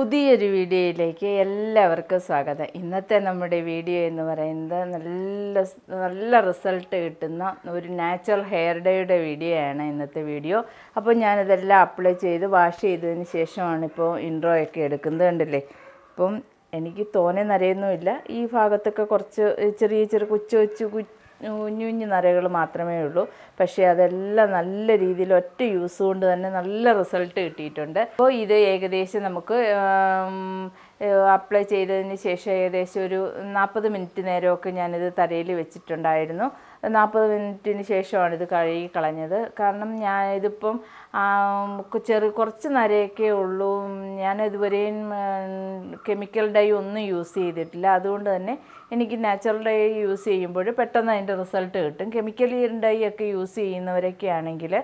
പുതിയൊരു വീഡിയോയിലേക്ക് എല്ലാവർക്കും സ്വാഗതം. ഇന്നത്തെ നമ്മുടെ വീഡിയോ എന്ന് പറയുന്നത് നല്ല നല്ല റിസൾട്ട് കിട്ടുന്ന ഒരു നാച്ചുറൽ ഹെയർ ഡേയുടെ വീഡിയോ ആണ് ഇന്നത്തെ വീഡിയോ. അപ്പോൾ ഞാനിതെല്ലാം അപ്ലൈ ചെയ്ത് വാഷ് ചെയ്തതിന് ശേഷമാണ് ഇപ്പോൾ ഇൻട്രോ ഒക്കെ എടുക്കുന്നത് കണ്ടില്ലേ? അപ്പം എനിക്ക് തോനെ നരയൊന്നുമില്ല. ഈ ഭാഗത്തൊക്കെ കുറച്ച് ചെറിയ ചെറിയ കൊച്ചു കൊച്ചു കുഞ്ഞു കുഞ്ഞു നരകൾ മാത്രമേ ഉള്ളൂ. പക്ഷേ അതെല്ലാം നല്ല രീതിയിൽ ഒറ്റ യൂസ് കൊണ്ട് തന്നെ നല്ല റിസൾട്ട് കിട്ടിയിട്ടുണ്ട്. അപ്പോൾ ഇത് ഏകദേശം നമുക്ക് അപ്ലൈ ചെയ്തതിന് ശേഷം ഏകദേശം ഒരു നാൽപ്പത് മിനിറ്റ് നേരമൊക്കെ ഞാനിത് തലയിൽ വെച്ചിട്ടുണ്ടായിരുന്നു. നാൽപ്പത് മിനിറ്റിന് ശേഷമാണ് ഇത് കഴുകി കളഞ്ഞത്. കാരണം ഞാൻ ഇതിപ്പം ചെറു കുറച്ച് നരയൊക്കെ ഉള്ളൂ. ഞാൻ ഇതുവരെയും കെമിക്കൽ ഡൈ ഒന്നും യൂസ് ചെയ്തിട്ടില്ല. അതുകൊണ്ട് തന്നെ എനിക്ക് നാച്ചുറൽ ഡൈ യൂസ് ചെയ്യുമ്പോൾ പെട്ടെന്ന് അതിന്റെ റിസൾട്ട് കിട്ടും. കെമിക്കൽ ഡൈ ഒക്കെ യൂസ് ചെയ്യുന്നവരൊക്കെ ആണെങ്കിൽ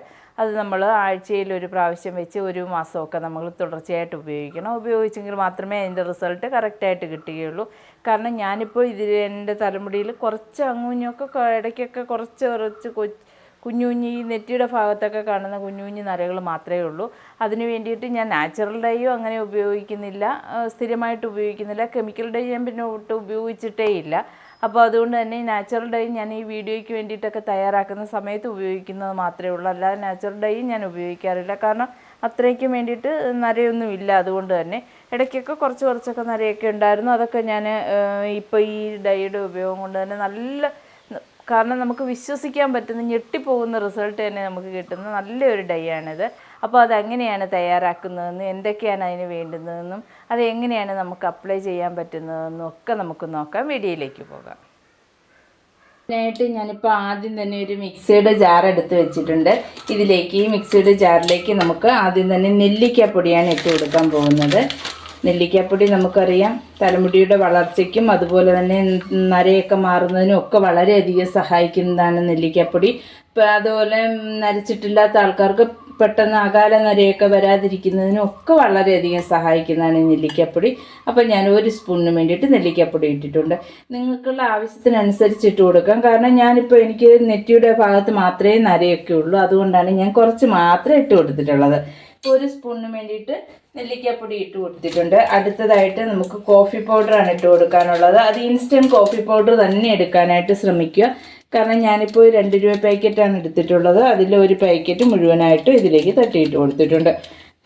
അത് നമ്മൾ ആഴ്ചയിൽ ഒരു പ്രാവശ്യം വെച്ച് ഒരു മാസമൊക്കെ നമ്മൾ തുടർച്ചയായിട്ട് ഉപയോഗിക്കണം. ഉപയോഗിച്ചെങ്കിൽ മാത്രമേ അതിന്റെ റിസൾട്ട് കറക്റ്റായിട്ട് കിട്ടുകയുള്ളൂ. കാരണം ഞാനിപ്പോൾ ഇതിൽ എന്റെ തലമുടിയിൽ കുറച്ച് അങ്ങുഞ്ഞൊക്കെ ഇടയ്ക്കൊക്കെ കുറച്ച് കുറച്ച് കുഞ്ഞു കുഞ്ഞു ഈ നെറ്റിയുടെ ഭാഗത്തൊക്കെ കാണുന്ന കുഞ്ഞു കുഞ്ഞു നരകൾ മാത്രമേ ഉള്ളൂ. അതിന് വേണ്ടിയിട്ട് ഞാൻ നാച്ചുറൽ ഡൈയോ അങ്ങനെ ഉപയോഗിക്കുന്നില്ല. സ്ഥിരമായിട്ട് ഉപയോഗിക്കുന്നില്ല. കെമിക്കൽ ഡൈ ഞാൻ പിന്നെ ഒട്ടും ഉപയോഗിച്ചിട്ടേ ഇല്ല. അപ്പോൾ അതുകൊണ്ട് തന്നെ നാച്ചുറൽ ഡൈ ഞാൻ ഈ വീഡിയോയ്ക്ക് വേണ്ടിയിട്ടൊക്കെ തയ്യാറാക്കുന്ന സമയത്ത് ഉപയോഗിക്കുന്നത് മാത്രമേ ഉള്ളൂ. അല്ലാതെ നാച്ചുറൽ ഡൈ ഞാൻ ഉപയോഗിക്കാറില്ല. കാരണം അത്രയ്ക്കും വേണ്ടിയിട്ട് നരയൊന്നും ഇല്ല. അതുകൊണ്ട് തന്നെ ഇടയ്ക്കൊക്കെ കുറച്ച് കുറച്ചൊക്കെ നരയൊക്കെ ഉണ്ടായിരുന്നു. അതൊക്കെ ഞാൻ ഇപ്പോൾ ഈ ഡൈയുടെ ഉപയോഗം കൊണ്ട് തന്നെ നല്ല കാരണം നമുക്ക് വിശ്വസിക്കാൻ പറ്റുന്ന ഞെട്ടിപ്പോകുന്ന റിസൾട്ട് തന്നെ നമുക്ക് കിട്ടുന്ന നല്ലൊരു ഡൈ ആണിത്. അപ്പോൾ അതെങ്ങനെയാണ് തയ്യാറാക്കുന്നതെന്നും എന്തൊക്കെയാണ് അതിന് വേണ്ടുന്നതെന്നും അത് എങ്ങനെയാണ് നമുക്ക് അപ്ലൈ ചെയ്യാൻ പറ്റുന്നതെന്നും ഒക്കെ നമുക്ക് നോക്കാം. വീഡിയോയിലേക്ക് പോകാം. ായിട്ട് ഞാനിപ്പോൾ ആദ്യം തന്നെ ഒരു മിക്സിയുടെ ജാർ എടുത്ത് വെച്ചിട്ടുണ്ട്. ഇതിലേക്ക് ഈ മിക്സിയുടെ ജാറിലേക്ക് നമുക്ക് ആദ്യം തന്നെ നെല്ലിക്കാപ്പൊടിയാണ് ഇട്ട് കൊടുക്കാൻ പോകുന്നത്. നെല്ലിക്കാപ്പൊടി നമുക്കറിയാം. തലമുടിയുടെ വളർച്ചയ്ക്കും അതുപോലെ തന്നെ നരയൊക്കെ മാറുന്നതിനും ഒക്കെ വളരെയധികം സഹായിക്കുന്നതാണ് നെല്ലിക്കാപ്പൊടി. ഇപ്പം അതുപോലെ നരച്ചിട്ടില്ലാത്ത ആൾക്കാർക്ക് പെട്ടെന്ന് അകാല നരയൊക്കെ വരാതിരിക്കുന്നതിനും ഒക്കെ വളരെയധികം സഹായിക്കുന്നതാണ് നെല്ലിക്കാപ്പൊടി. അപ്പം ഞാൻ ഒരു സ്പൂണിന് വേണ്ടിയിട്ട് നെല്ലിക്കാപ്പൊടി ഇട്ടിട്ടുണ്ട്. നിങ്ങൾക്കുള്ള ആവശ്യത്തിനനുസരിച്ച് ഇട്ട് കൊടുക്കാം. കാരണം ഞാനിപ്പോൾ എനിക്ക് നെറ്റിയുടെ ഭാഗത്ത് മാത്രമേ നരയൊക്കെ ഉള്ളൂ. അതുകൊണ്ടാണ് ഞാൻ കുറച്ച് മാത്രമേ ഇട്ട് കൊടുത്തിട്ടുള്ളത്. ഒരു സ്പൂണിന് വേണ്ടിയിട്ട് നെല്ലിക്കാപ്പൊടി ഇട്ട് കൊടുത്തിട്ടുണ്ട്. അടുത്തതായിട്ട് നമുക്ക് കോഫി പൗഡറാണ് ഇട്ട് കൊടുക്കാനുള്ളത്. അത് ഇൻസ്റ്റന്റ് കോഫി പൗഡർ തന്നെ എടുക്കാനായിട്ട് ശ്രമിക്കുക. കാരണം ഞാനിപ്പോൾ രണ്ട് രൂപ പാക്കറ്റാണ് എടുത്തിട്ടുള്ളത്. അതിൽ ഒരു പാക്കറ്റ് മുഴുവനായിട്ട് ഇതിലേക്ക് തട്ടിയിട്ട് കൊടുത്തിട്ടുണ്ട്.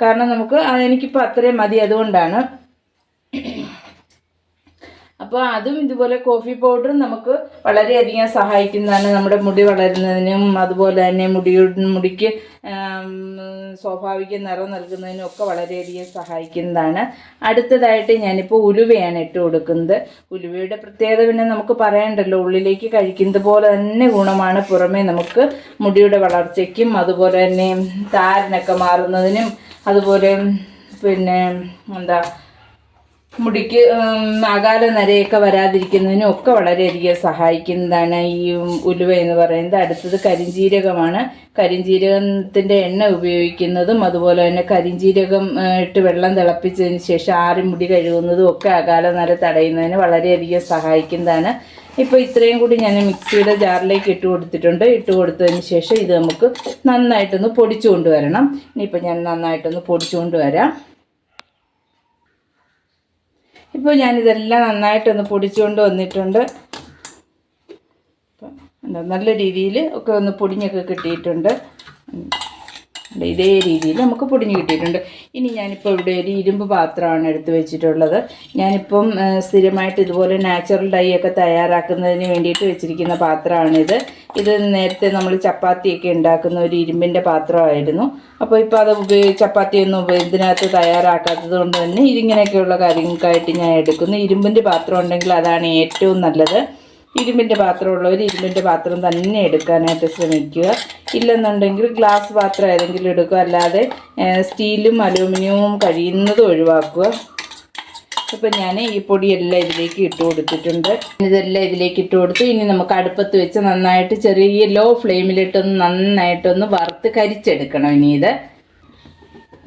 കാരണം നമുക്ക് എനിക്കിപ്പോൾ അത്രയും മതി. അതുകൊണ്ടാണ് അപ്പോൾ അതും ഇതുപോലെ കോഫി പൗഡറും നമുക്ക് വളരെയധികം സഹായിക്കുന്നതാണ്. നമ്മുടെ മുടി വളരുന്നതിനും അതുപോലെ തന്നെ മുടി മുടിക്ക് സ്വാഭാവിക നിറം നൽകുന്നതിനും ഒക്കെ വളരെയധികം സഹായിക്കുന്നതാണ്. അടുത്തതായിട്ട് ഞാനിപ്പോൾ ഉലുവയാണ് ഇട്ട് കൊടുക്കുന്നത്. ഉലുവയുടെ പ്രത്യേകത പിന്നെ നമുക്ക് പറയണ്ടല്ലോ ഉള്ളിലേക്ക് കഴിക്കുന്നത് പോലെ തന്നെ ഗുണമാണ്. പുറമേ നമുക്ക് മുടിയുടെ വളർച്ചയ്ക്കും അതുപോലെ തന്നെ താരനൊക്കെ മാറുന്നതിനും അതുപോലെ പിന്നെ എന്താ മുടിക്ക് അകാല നരയൊക്കെ വരാതിരിക്കുന്നതിനും ഒക്കെ വളരെയധികം സഹായിക്കുന്നതാണ് ഈ ഉലുവ എന്ന് പറയുന്നത്. അടുത്തത് കരിഞ്ജീരകമാണ് കരിഞ്ജീരകത്തിന്റെ എണ്ണ ഉപയോഗിക്കുന്നതും അതുപോലെ തന്നെ കരിഞ്ജീരകം ഇട്ട് വെള്ളം തിളപ്പിച്ചതിന് ശേഷം ആറി മുടി കഴുകുന്നതും ഒക്കെ അകാല നര തടയുന്നതിന് വളരെയധികം സഹായിക്കുന്നതാണ്. ഇപ്പോൾ ഇത്രയും കൂടി ഞാൻ മിക്സിയുടെ ജാറിലേക്ക് ഇട്ട് കൊടുത്തിട്ടുണ്ട്. ഇട്ട് കൊടുത്തതിന് ശേഷം ഇത് നമുക്ക് നന്നായിട്ടൊന്ന് പൊടിച്ചു കൊണ്ടുവരണം ഇനിയിപ്പോൾ ഞാൻ നന്നായിട്ടൊന്ന് പൊടിച്ചു കൊണ്ടുവരാം ഇപ്പോൾ ഞാനിതെല്ലാം നന്നായിട്ടൊന്ന് പൊടിച്ചുകൊണ്ട് വന്നിട്ടുണ്ട്. നല്ല രീതിയിൽ ഒക്കെ ഒന്ന് പൊടിഞ്ഞൊക്കെ കിട്ടിയിട്ടുണ്ട്. ഇതേ രീതിയിൽ നമുക്ക് പൊടിഞ്ഞ് കിട്ടിയിട്ടുണ്ട്. ഇനി ഞാനിപ്പോൾ ഇവിടെ ഒരു ഇരുമ്പ് പാത്രമാണ് എടുത്ത് വെച്ചിട്ടുള്ളത്. ഞാനിപ്പം സ്ഥിരമായിട്ട് ഇതുപോലെ നാച്ചുറൽ ഡൈ ഒക്കെ തയ്യാറാക്കുന്നതിന് വേണ്ടിയിട്ട് വെച്ചിരിക്കുന്ന പാത്രമാണിത്. ഇത് നേരത്തെ നമ്മൾ ചപ്പാത്തിയൊക്കെ ഉണ്ടാക്കുന്ന ഒരു ഇരുമ്പിന്റെ പാത്രമായിരുന്നു. അപ്പോൾ ഇപ്പോൾ അത് ഉപയോഗി ചപ്പാത്തിയൊന്നും ഇതിനകത്ത് തയ്യാറാക്കാത്തത് കൊണ്ട് തന്നെ ഇതിങ്ങനെയൊക്കെയുള്ള കാര്യങ്ങൾക്കായിട്ട് ഞാൻ എടുക്കുന്നു. ഇരുമ്പിന്റെ പാത്രം ഉണ്ടെങ്കിൽ അതാണ് ഏറ്റവും നല്ലത്. ഇരുമ്പിന്റെ പാത്രമുള്ളവർ ഇരുമ്പിന്റെ പാത്രം തന്നെ എടുക്കാനായിട്ട് ശ്രമിക്കുക. ഇല്ലെന്നുണ്ടെങ്കിൽ ഗ്ലാസ് പാത്രം ഏതെങ്കിലും എടുക്കുക. അല്ലാതെ സ്റ്റീലും അലൂമിനിയവും കഴിയുന്നത് ഒഴിവാക്കുക. ഇപ്പം ഞാൻ ഈ പൊടിയെല്ലാം ഇതിലേക്ക് ഇട്ട് കൊടുത്തിട്ടുണ്ട്. ഇതെല്ലാം ഇതിലേക്ക് ഇട്ട് കൊടുത്ത് ഇനി നമുക്ക് അടുപ്പത്ത് വെച്ച് നന്നായിട്ട് ചെറിയ ലോ ഫ്ലെയിമിലിട്ടൊന്ന് നന്നായിട്ടൊന്ന് വറുത്ത് കരിച്ചെടുക്കണം ഇനി ഇത്.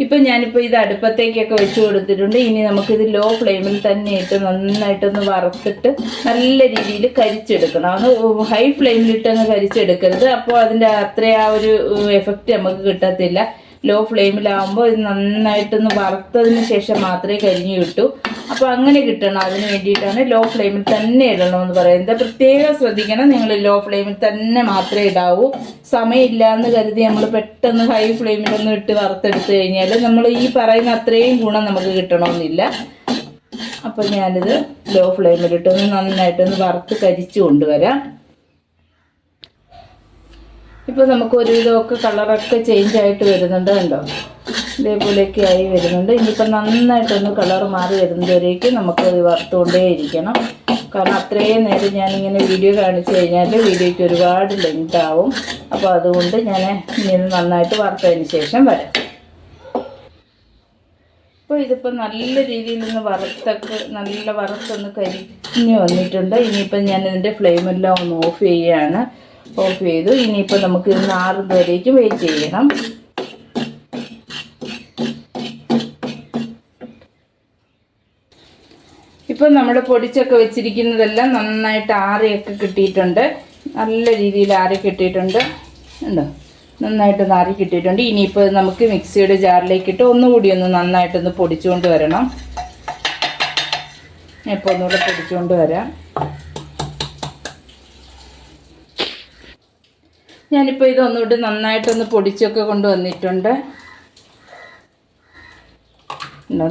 ഇപ്പം ഞാനിപ്പോൾ ഇത് അടുപ്പത്തേക്കൊക്കെ വെച്ച് കൊടുത്തിട്ടുണ്ട്. ഇനി നമുക്കിത് ലോ ഫ്ലെയിമിൽ തന്നെ ഇട്ട് നന്നായിട്ടൊന്ന് വറുത്തിട്ട് നല്ല രീതിയിൽ കരിച്ചെടുക്കണം. അത് ഹൈ ഫ്ലെയിമിലിട്ടൊന്ന് കരിച്ചെടുക്കരുത്. അപ്പോൾ അതിന്റെ അത്ര ആ ഒരു എഫക്റ്റ് നമുക്ക് കിട്ടത്തില്ല. ലോ ഫ്ലെയിമിലാവുമ്പോൾ ഇത് നന്നായിട്ടൊന്ന് വറുത്തതിന് ശേഷം മാത്രമേ കരിഞ്ഞു കിട്ടൂ. അപ്പോൾ അങ്ങനെ കിട്ടണം. അതിന് വേണ്ടിയിട്ടാണ് ലോ ഫ്ലെയിമിൽ തന്നെ ഇടണമെന്ന് പറയുന്നത്. പ്രത്യേകം ശ്രദ്ധിക്കണം. നിങ്ങൾ ലോ ഫ്ലെയിമിൽ തന്നെ മാത്രമേ ഇടാവൂ. സമയമില്ല എന്ന് കരുതി നമ്മൾ പെട്ടെന്ന് ഹൈ ഫ്ലെയിമിലൊന്നും ഇട്ട് വറുത്തെടുത്ത് കഴിഞ്ഞാൽ നമ്മൾ ഈ പറയുന്ന അത്രയും ഗുണം നമുക്ക് കിട്ടണമെന്നില്ല. അപ്പം ഞാനിത് ലോ ഫ്ലെയിമിലിട്ടൊന്ന് നന്നായിട്ടൊന്ന് വറുത്ത് കരിച്ചു കൊണ്ടുവരാം. ഇപ്പോൾ നമുക്ക് ഒരു ഒരുവിധമൊക്കെ കളറൊക്കെ ചേഞ്ച് ആയിട്ട് വരുന്നുണ്ട് കണ്ടോ? ഇതേപോലെയൊക്കെ ആയി വരുന്നുണ്ട്. ഇനിയിപ്പോൾ നന്നായിട്ടൊന്ന് കളർ മാറി വരുന്നതുവരേക്കും നമുക്ക് വറുത്തുകൊണ്ടേ ഇരിക്കണം. കാരണം അത്രയും നേരം ഞാനിങ്ങനെ വീഡിയോ കാണിച്ചു കഴിഞ്ഞാൽ വീഡിയോയ്ക്ക് ഒരുപാട് ലെങ്ത് ആവും. അപ്പോൾ അതുകൊണ്ട് ഞാൻ ഇനി നന്നായിട്ട് വറുത്തതിന് ശേഷം വരാം. ഇപ്പോൾ ഇതിപ്പോൾ നല്ല രീതിയിൽ ഒന്ന് വറുത്തൊക്കെ നല്ല വറുത്തൊന്ന് കരിഞ്ഞ് വന്നിട്ടുണ്ട്. ഇനിയിപ്പം ഞാൻ ഇതിന്റെ ഫ്ലെയിമെല്ലാം ഒന്ന് ഓഫ് ചെയ്യുകയാണ് ഓഫ് ചെയ്തു. ഇനിയിപ്പോൾ നമുക്ക് ഇന്ന് ആറ് വരേക്ക് വെയിറ്റ് ചെയ്യണം. ഇപ്പം നമ്മൾ പൊടിച്ചൊക്കെ വെച്ചിരിക്കുന്നതെല്ലാം നന്നായിട്ട് ആറിയൊക്കെ കിട്ടിയിട്ടുണ്ട്. നല്ല രീതിയിൽ ആറി കിട്ടിയിട്ടുണ്ട്. ഉണ്ടോ? നന്നായിട്ട് ആറി കിട്ടിയിട്ടുണ്ട്. ഇനിയിപ്പോൾ നമുക്ക് മിക്സിയുടെ ജാറിലേക്ക് ഇട്ട് ഒന്നുകൂടി ഒന്ന് നന്നായിട്ടൊന്ന് പൊടിച്ചുകൊണ്ട് വരണം. ഇപ്പോൾ ഒന്നുകൂടെ പൊടിച്ചുകൊണ്ട് വരാം. ഞാനിപ്പോൾ ഇതൊന്നുകൂടി നന്നായിട്ടൊന്ന് പൊടിച്ചൊക്കെ കൊണ്ടുവന്നിട്ടുണ്ട്?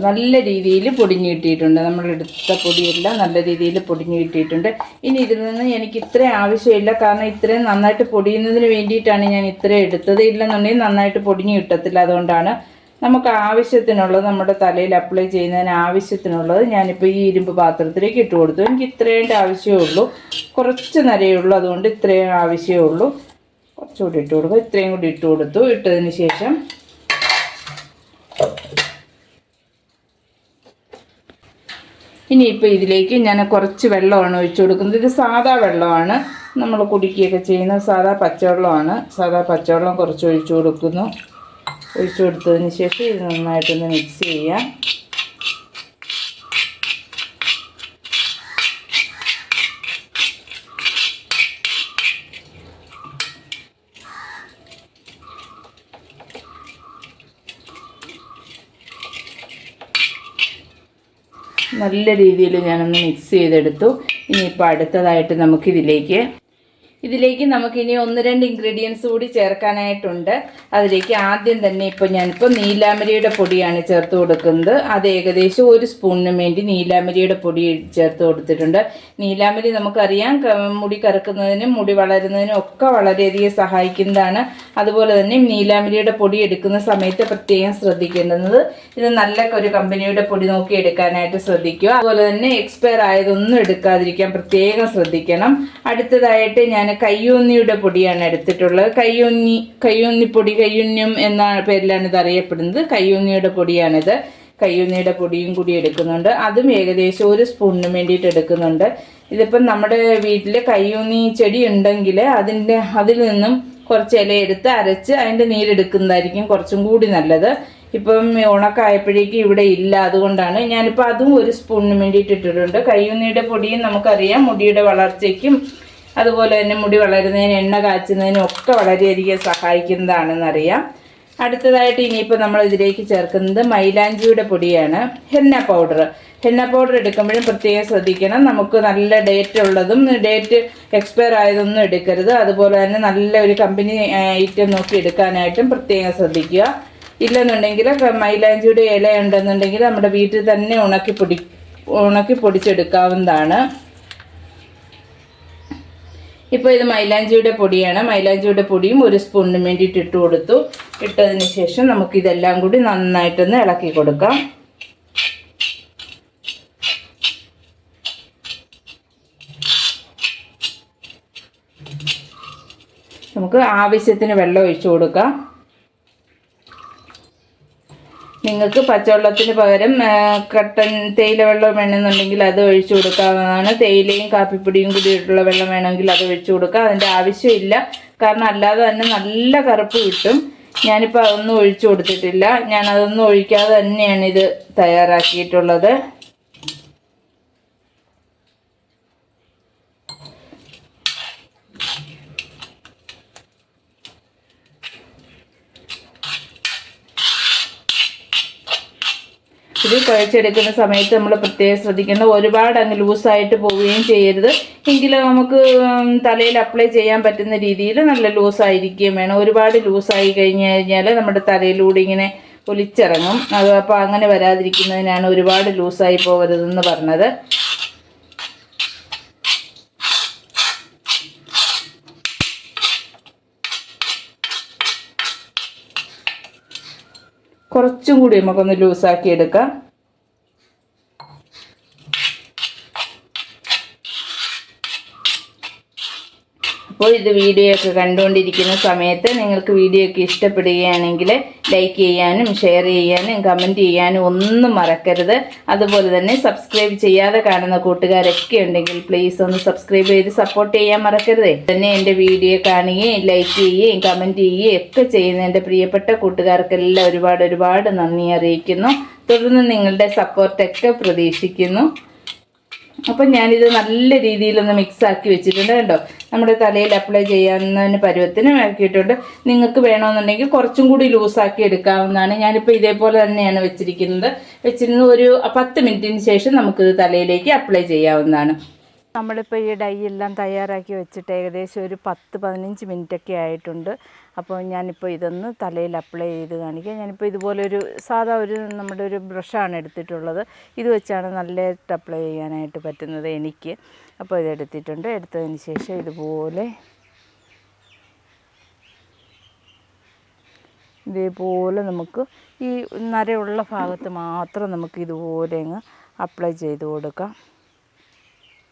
നല്ല രീതിയിൽ പൊടിഞ്ഞു കിട്ടിയിട്ടുണ്ട്. നമ്മൾ എടുത്ത പൊടിയെല്ലാം നല്ല രീതിയിൽ പൊടിഞ്ഞു കിട്ടിയിട്ടുണ്ട്. ഇനി ഇതിൽ നിന്ന് എനിക്ക് ഇത്രയും ആവശ്യമില്ല. കാരണം ഇത്രയും നന്നായിട്ട് പൊടിയുന്നതിന് വേണ്ടിയിട്ടാണ് ഞാൻ ഇത്രയും എടുത്തത്. ഇല്ലെന്നുണ്ടെങ്കിൽ നന്നായിട്ട് പൊടിഞ്ഞു കിട്ടത്തില്ല. അതുകൊണ്ടാണ് നമുക്ക് ആവശ്യത്തിനുള്ളത് നമ്മുടെ തലയിൽ അപ്ലൈ ചെയ്യുന്നതിന് ആവശ്യത്തിനുള്ളത് ഞാനിപ്പോൾ ഈ ഇരുമ്പ് പാത്രത്തിലേക്ക് ഇട്ട് കൊടുത്തു. എനിക്ക് ഇത്രയും ആവശ്യമേ ഉള്ളൂ കുറച്ച് നിരയേ ഉള്ളൂ. അതുകൊണ്ട് ഇത്രയും ആവശ്യമേ ഉള്ളൂ കുറച്ചുകൂടി ഇട്ട് കൊടുക്കും. ഇത്രയും കൂടി ഇട്ട് കൊടുത്തു. ഇട്ടതിന് ശേഷം ഇനിയിപ്പോൾ ഇതിലേക്ക് ഞാൻ കുറച്ച് വെള്ളമാണ് ഒഴിച്ചു കൊടുക്കുന്നത്. ഇത് സാധാ വെള്ളമാണ്. നമ്മൾ കുടിക്കുകയൊക്കെ ചെയ്യുന്ന സാധാ പച്ചവെള്ളമാണ്. സാധാ പച്ചവെള്ളം കുറച്ച് ഒഴിച്ചു കൊടുക്കുന്നു. ഒഴിച്ചു കൊടുത്തതിന് ശേഷം ഇത് നന്നായിട്ടൊന്ന് മിക്സ് ചെയ്യാം. നല്ല രീതിയിൽ ഞാനൊന്ന് മിക്സ് ചെയ്തെടുത്തു. ഇനിയിപ്പോൾ അടുത്തതായിട്ട് നമുക്കിതിലേക്ക് ഇതിലേക്ക് നമുക്കിനി ഒന്ന് രണ്ട് ഇൻഗ്രീഡിയൻസ് കൂടി ചേർക്കാനായിട്ടുണ്ട്. അതിലേക്ക് ആദ്യം തന്നെ ഇപ്പോൾ ഞാനിപ്പോൾ നീലാമരിയുടെ പൊടിയാണ് ചേർത്ത് കൊടുക്കുന്നത്. അത് ഏകദേശം ഒരു സ്പൂണിന് വേണ്ടി നീലാമരിയുടെ പൊടി ചേർത്ത് കൊടുത്തിട്ടുണ്ട്. നീലാമരി നമുക്കറിയാം മുടി കറക്കുന്നതിനും മുടി വളരുന്നതിനും ഒക്കെ വളരെയധികം സഹായിക്കുന്നതാണ്. അതുപോലെ തന്നെ നീലാമരിയുടെ പൊടി എടുക്കുന്ന സമയത്ത് പ്രത്യേകം ശ്രദ്ധിക്കേണ്ടുന്നത് ഇത് നല്ല ഒരു കമ്പനിയുടെ പൊടി നോക്കി എടുക്കാനായിട്ട് ശ്രദ്ധിക്കുക. അതുപോലെ തന്നെ എക്സ്പയർ ആയതൊന്നും എടുക്കാതിരിക്കാൻ പ്രത്യേകം ശ്രദ്ധിക്കണം. അടുത്തതായിട്ട് ഞാൻ കയ്യൂന്നിയുടെ പൊടിയാണ് എടുത്തിട്ടുള്ളത്. കയ്യൂന്നി കയ്യൂന്നിപ്പൊടി കയ്യൂന്യം എന്ന പേരിലാണ് ഇത് അറിയപ്പെടുന്നത്. കയ്യൂന്നിയുടെ പൊടിയാണിത്. കയ്യൂന്നിയുടെ പൊടിയും കൂടി എടുക്കുന്നുണ്ട്. അതും ഏകദേശം ഒരു സ്പൂണിന് വേണ്ടിയിട്ട് എടുക്കുന്നുണ്ട്. ഇതിപ്പം നമ്മുടെ വീട്ടിൽ കയ്യൂന്നി ചെടി ഉണ്ടെങ്കിൽ അതിന്റെ അതിൽ നിന്നും കുറച്ച് ഇല എടുത്ത് അരച്ച് അതിന്റെ നീരെടുക്കുന്നതായിരിക്കും കുറച്ചും കൂടി നല്ലത്. ഇപ്പം ഉണക്കായപ്പോഴേക്കും ഇവിടെ ഇല്ല. അതുകൊണ്ടാണ് ഞാനിപ്പോൾ അതും ഒരു സ്പൂണിന് വേണ്ടിയിട്ട് ഇട്ടിട്ടുണ്ട്. കയ്യൂന്നിയുടെ പൊടിയും നമുക്കറിയാം. മുടിയുടെ വളർച്ചയ്ക്കും അതുപോലെ തന്നെ മുടി വളരുന്നതിന് എണ്ണ കാച്ചുന്നതിനും ഒക്കെ വളരെയധികം സഹായിക്കുന്നതാണെന്നറിയാം. അടുത്തതായിട്ട് ഇനിയിപ്പോൾ നമ്മൾ ഇതിലേക്ക് ചേർക്കുന്നത് മൈലാഞ്ചിയുടെ പൊടിയാണ് ഹെന്ന പൗഡർ. ഹെന്ന പൗഡർ എടുക്കുമ്പോഴും പ്രത്യേകം ശ്രദ്ധിക്കണം. നമുക്ക് നല്ല ഡേറ്റ് ഉള്ളതും ഡേറ്റ് എക്സ്പയർ ആയതൊന്നും എടുക്കരുത്. അതുപോലെ തന്നെ നല്ല ഒരു കമ്പനി ഐറ്റം നോക്കി എടുക്കാനായിട്ടും പ്രത്യേകം ശ്രദ്ധിക്കുക. ഇല്ലെന്നുണ്ടെങ്കിൽ മൈലാഞ്ചിയുടെ ഇല ഉണ്ടെന്നുണ്ടെങ്കിൽ നമ്മുടെ വീട്ടിൽ തന്നെ ഉണക്കി പൊടി ഉണക്കി പൊടിച്ചെടുക്കാവുന്നതാണ്. ഇപ്പോൾ ഇത് മൈലാഞ്ചിയുടെ പൊടിയാണ്. മൈലാഞ്ചിയുടെ പൊടിയും ഒരു സ്പൂണിന് വേണ്ടിയിട്ട് ഇട്ട് കൊടുത്തു. ഇട്ടതിന് ശേഷം നമുക്ക് ഇതെല്ലാം കൂടി നന്നായിട്ടൊന്ന് ഇളക്കി കൊടുക്കാം. നമുക്ക് ആവശ്യത്തിന് വെള്ളം ഒഴിച്ചു കൊടുക്കാം. നിങ്ങൾക്ക് പച്ചവെള്ളത്തിന് പകരം കട്ടൻ തേയില വെള്ളം വേണമെന്നുണ്ടെങ്കിൽ അത് ഒഴിച്ചു കൊടുക്കാവുന്നതാണ്. തേയിലയും കാപ്പിപ്പൊടിയും കൂടിയിട്ടുള്ള വെള്ളം വേണമെങ്കിൽ അത് ഒഴിച്ചു കൊടുക്കാം അതിന്റെ ആവശ്യമില്ല. കാരണം അല്ലാതെ തന്നെ നല്ല കറുപ്പ് കിട്ടും. ഞാനിപ്പോൾ അതൊന്നും ഒഴിച്ചു കൊടുത്തിട്ടില്ല. ഞാനതൊന്നും ഒഴിക്കാതെ തന്നെയാണ് ഇത് തയ്യാറാക്കിയിട്ടുള്ളത്. ഇത് കുഴച്ചെടുക്കുന്ന സമയത്ത് നമ്മൾ പ്രത്യേകം ശ്രദ്ധിക്കണം ഒരുപാട് അങ്ങ് ലൂസായിട്ട് പോവുകയും ചെയ്യരുത്. എങ്കിലും നമുക്ക് തലയിൽ അപ്ലൈ ചെയ്യാൻ പറ്റുന്ന രീതിയിൽ നല്ല ലൂസായിരിക്കുകയും വേണം. ഒരുപാട് ലൂസായി കഴിഞ്ഞ് കഴിഞ്ഞാൽ നമ്മുടെ തലയിലൂടെ ഇങ്ങനെ ഒലിച്ചിറങ്ങും. അത് അപ്പോൾ അങ്ങനെ വരാതിരിക്കുന്നതിനാണ് ഒരുപാട് ലൂസായി പോകരുതെന്ന് പറഞ്ഞത്. കുറച്ചും കൂടി നമുക്കൊന്ന് ലൂസാക്കി എടുക്കാം അപ്പോൾ ഇത് വീഡിയോ ഒക്കെ കണ്ടുകൊണ്ടിരിക്കുന്ന സമയത്ത് നിങ്ങൾക്ക് വീഡിയോ ഒക്കെ ഇഷ്ടപ്പെടുകയാണെങ്കിൽ ലൈക്ക് ചെയ്യാനും ഷെയർ ചെയ്യാനും കമന്റ് ചെയ്യാനും ഒന്നും മറക്കരുത്. അതുപോലെ തന്നെ സബ്സ്ക്രൈബ് ചെയ്യാതെ കാണുന്ന കൂട്ടുകാരൊക്കെ ഉണ്ടെങ്കിൽ പ്ലീസ് ഒന്ന് സബ്സ്ക്രൈബ് ചെയ്ത് സപ്പോർട്ട് ചെയ്യാൻ മറക്കരുതേ. തന്നെ എന്റെ വീഡിയോ കാണുകയും ലൈക്ക് ചെയ്യുകയും കമന്റ് ചെയ്യുകയും ഒക്കെ ചെയ്യുന്ന എന്റെ പ്രിയപ്പെട്ട കൂട്ടുകാർക്കെല്ലാം ഒരുപാട് ഒരുപാട് നന്ദി അറിയിക്കുന്നു. തുടർന്ന് നിങ്ങളുടെ സപ്പോർട്ടൊക്കെ പ്രതീക്ഷിക്കുന്നു. അപ്പം ഞാനിത് നല്ല രീതിയിലൊന്ന് മിക്സാക്കി വെച്ചിട്ടുണ്ട് കണ്ടോ? നമ്മുടെ തലയിൽ അപ്ലൈ ചെയ്യാവുന്നതിന് പരുവത്തിന് ആക്കിയിട്ടുണ്ട് നിങ്ങൾക്ക് വേണമെന്നുണ്ടെങ്കിൽ കുറച്ചും കൂടി ലൂസാക്കി എടുക്കാവുന്നതാണ്. ഞാനിപ്പോൾ ഇതേപോലെ തന്നെയാണ് വെച്ചിരിക്കുന്നത്. വെച്ചിരുന്നത് ഒരു പത്ത് മിനിറ്റിന് ശേഷം നമുക്കിത് തലയിലേക്ക് അപ്ലൈ ചെയ്യാവുന്നതാണ്. നമ്മളിപ്പോൾ ഈ ഡൈ എല്ലാം തയ്യാറാക്കി വെച്ചിട്ട് ഏകദേശം ഒരു പത്ത് പതിനഞ്ച് മിനിറ്റൊക്കെ ആയിട്ടുണ്ട്. അപ്പോൾ ഞാനിപ്പോൾ ഇതൊന്ന് തലയിൽ അപ്ലൈ ചെയ്ത് കാണിക്കാം. ഞാനിപ്പോൾ ഇതുപോലെ ഒരു സാധാ ഒരു നമ്മുടെ ഒരു ബ്രഷാണ് എടുത്തിട്ടുള്ളത്. ഇത് വെച്ചാണ് നല്ലതായിട്ട് അപ്ലൈ ചെയ്യാനായിട്ട് പറ്റുന്നത് എനിക്ക്. അപ്പോൾ ഇത് എടുത്തിട്ടുണ്ട്. എടുത്തതിന് ശേഷം ഇതുപോലെ ഇതേപോലെ നമുക്ക് ഈ നരയുള്ള ഭാഗത്ത് മാത്രം നമുക്ക് ഇതുപോലെ അങ്ങ് അപ്ലൈ ചെയ്ത് കൊടുക്കാം.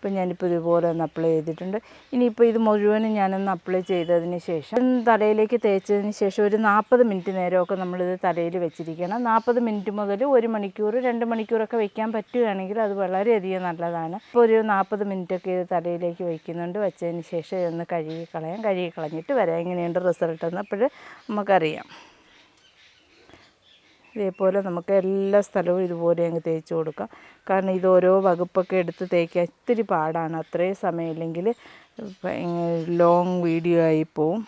ഇപ്പം ഞാനിപ്പോൾ ഇതുപോലെ ഒന്ന് അപ്ലൈ ചെയ്തിട്ടുണ്ട്. ഇനിയിപ്പോൾ ഇത് മുഴുവനും ഞാനൊന്ന് അപ്ലൈ ചെയ്തതിന് ശേഷം തലയിലേക്ക് തേച്ചതിന് ശേഷം ഒരു നാൽപ്പത് മിനിറ്റ് നേരമൊക്കെ നമ്മളിത് തലയിൽ വെച്ചിരിക്കണം. നാൽപ്പത് മിനിറ്റ് മുതൽ ഒരു മണിക്കൂർ രണ്ട് മണിക്കൂറൊക്കെ വെക്കാൻ പറ്റുകയാണെങ്കിൽ അത് വളരെയധികം നല്ലതാണ്. ഇപ്പോൾ ഒരു നാൽപ്പത് മിനിറ്റൊക്കെ ഇത് തലയിലേക്ക് വയ്ക്കുന്നുണ്ട് വെച്ചതിന് ശേഷം ഇതൊന്ന് കഴുകി കളയാം. കഴുകി കളഞ്ഞിട്ട് വരാം. എങ്ങനെയുണ്ട് റിസൾട്ട് എന്ന് അപ്പോൾ നമുക്കറിയാം. ഇതേപോലെ നമുക്ക് എല്ലാ സ്ഥലവും ഇതുപോലെ അങ്ങ് തേച്ച് കൊടുക്കാം. കാരണം ഇത് ഓരോ വകുപ്പൊക്കെ എടുത്ത് തേക്കാൻ ഇത്തിരി പാടാണ്. അത്രയും സമയമില്ലെങ്കിൽ ലോങ് വീഡിയോ ആയി പോവും.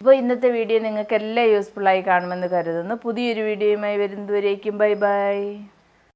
അപ്പോൾ ഇന്നത്തെ വീഡിയോ നിങ്ങൾക്ക് എല്ലാം യൂസ്ഫുള്ളായി കാണുമെന്ന് കരുതുന്നു. പുതിയൊരു വീഡിയോയുമായി വരുന്നതുവരേക്കും. Bye bye